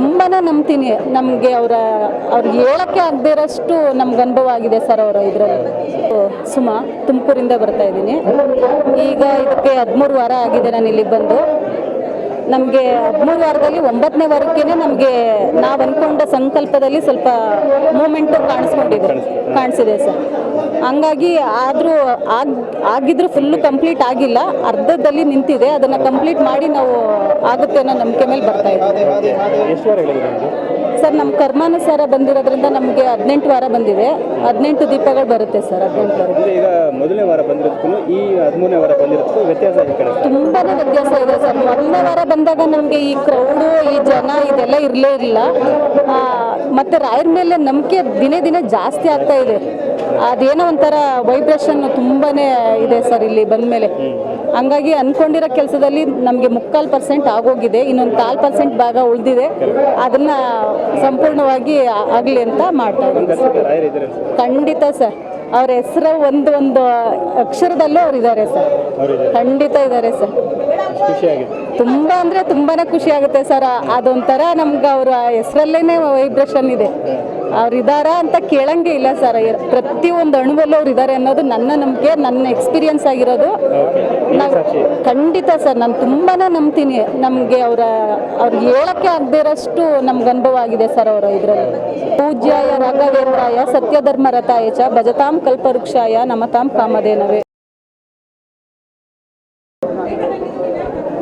ತುಂಬಾನೇ ನಂಬ್ತೀನಿ. ನಮಗೆ ಅವರ ಅವ್ರಿಗೆ ಹೇಳಕ್ಕೆ ಆಗದೇ ಇರೋಷ್ಟು ನಮ್ಗೆ ಅನುಭವ ಆಗಿದೆ ಸರ್ ಅವರ ಇದರಲ್ಲಿ. ಸುಮಾ, ತುಮಕೂರಿಂದ ಬರ್ತಾ ಇದ್ದೀನಿ. ಈಗ ಇದಕ್ಕೆ ಹದಿಮೂರು ವಾರ ಆಗಿದೆ ನಾನು ಇಲ್ಲಿಗೆ ಬಂದು. ನಮಗೆ ಹದಿಮೂರು ವಾರದಲ್ಲಿ ಒಂಬತ್ತನೇ ವಾರಕ್ಕೇನೆ ನಮಗೆ ನಾವು ಅಂದ್ಕೊಂಡ ಸಂಕಲ್ಪದಲ್ಲಿ ಸ್ವಲ್ಪ ಮೂಮೆಂಟು ಕಾಣಿಸ್ಕೊಂಡಿದೆ, ಕಾಣಿಸಿದೆ ಸರ್. ಹಂಗಾಗಿ ಆದರೂ ಆಗ, ಆಗಿದ್ರೂ ಫುಲ್ಲು ಕಂಪ್ಲೀಟ್ ಆಗಿಲ್ಲ, ಅರ್ಧದಲ್ಲಿ ನಿಂತಿದೆ, ಅದನ್ನು ಕಂಪ್ಲೀಟ್ ಮಾಡಿ ನಾವು ಆಗುತ್ತೆ ಅನ್ನೋ ನಂಬಿಕೆ ಮೇಲೆ ಬರ್ತಾ ಇದ್ದೀವಿ. ಸರ್ ನಮ್ಮ ಕರ್ಮಾನುಸಾರ ಬಂದಿರೋದ್ರಿಂದ ನಮಗೆ ಹದಿನೆಂಟು ವಾರ ಬಂದಿದೆ. ಹದಿನೆಂಟು ದೀಪಗಳು ಬರುತ್ತೆ ಸರ್ ಹದಿನೆಂಟು ವಾರ ಅಂದರೆ ಈಗ ಮೊದಲನೇ ವಾರ ಬಂದಿರೋದಕ್ಕೂ ಈ ಹದಿಮೂರನೇ ವಾರ ಬಂದಿರೋದಕ್ಕೂ ವ್ಯತ್ಯಾಸ ಕಡೆ ತುಂಬಾನೇ ವ್ಯತ್ಯಾಸ ಇದೆ ಸರ್. ಮೊದಲನೇ ವಾರ ಬಂದಾಗ ನಮಗೆ ಈ ಕ್ರೌಡು ಈ ಜನ ಇದೆಲ್ಲ ಇರಲೇ ಇಲ್ಲ. ಆ, ಮತ್ತೆ ರಾಯರ ಮೇಲೆ ನಂಬಿಕೆ ದಿನೇ ದಿನೇ ಜಾಸ್ತಿ ಆಗ್ತಾ ಇದೆ. ಅದೇನೋ ಒಂಥರ ವೈಬ್ರೇಷನ್ ತುಂಬಾನೇ ಇದೆ ಸರ್ ಇಲ್ಲಿ ಬಂದಮೇಲೆ. ಹಂಗಾಗಿ ಅನ್ಕೊಂಡಿರೋ ಕೆಲಸದಲ್ಲಿ ನಮಗೆ ಮುಕ್ಕಾಲು ಪರ್ಸೆಂಟ್ ಆಗೋಗಿದೆ ಇನ್ನೊಂದು ಕಾಲು ಪರ್ಸೆಂಟ್ ಭಾಗ ಉಳಿದಿದೆ. ಅದನ್ನ ಸಂಪೂರ್ಣವಾಗಿ ಆಗಲಿ ಅಂತ ಮಾಡ್ತಾ ಇದ್ದೀವಿ ಖಂಡಿತ ಸರ್ ಅವ್ರ ಹೆಸರು ಒಂದು ಒಂದು ಅಕ್ಷರದಲ್ಲೂ ಅವ್ರು ಇದ್ದಾರೆ ಸರ್ ಖಂಡಿತ ಇದ್ದಾರೆ ಸರ್ ಖುಷಿಯಾಗಿದೆ. ತುಂಬಾ ಅಂದ್ರೆ ತುಂಬಾನೇ ಖುಷಿ ಆಗುತ್ತೆ ಸರ್. ಅದೊಂಥರ ನಮ್ಗೆ ಅವ್ರ ಹೆಸರಲ್ಲೇನೆ ವೈಬ್ರೇಷನ್ ಇದೆ. ಅವ್ರು ಇದಾರ ಅಂತ ಕೇಳಂಗೆ ಇಲ್ಲ ಸರ್. ಪ್ರತಿಯೊಂದು ಅಣುವಲ್ಲೂ ಅವ್ರು ಇದ್ದಾರೆ ಅನ್ನೋದು ನನ್ನ ನಂಬಿಕೆ ನನ್ನ ಎಕ್ಸ್ಪೀರಿಯನ್ಸ್ ಆಗಿರೋದು. ನಾವು ಖಂಡಿತ ಸರ್ ನಾನು ತುಂಬಾನೇ ನಂಬ್ತೀನಿ. ನಮಗೆ ಅವರ ಅವ್ರಿಗೆ ಹೇಳಕ್ಕೆ ಆಗದೇ ಇರೋಷ್ಟು ನಮ್ಗೆ ಅನುಭವ ಆಗಿದೆ ಸರ್ ಅವರ ಇದರಲ್ಲಿ. ಪೂಜ್ಯಾಯ ರಾಘವೇಂದ್ರಾಯ ಸತ್ಯಧರ್ಮ ರಥಾಯ ಚ ಭಜತಾಂ ಕಲ್ಪವೃಕ್ಷಾಯ ನಮತಾಂ ಕಾಮಧೇನವೇ. 何?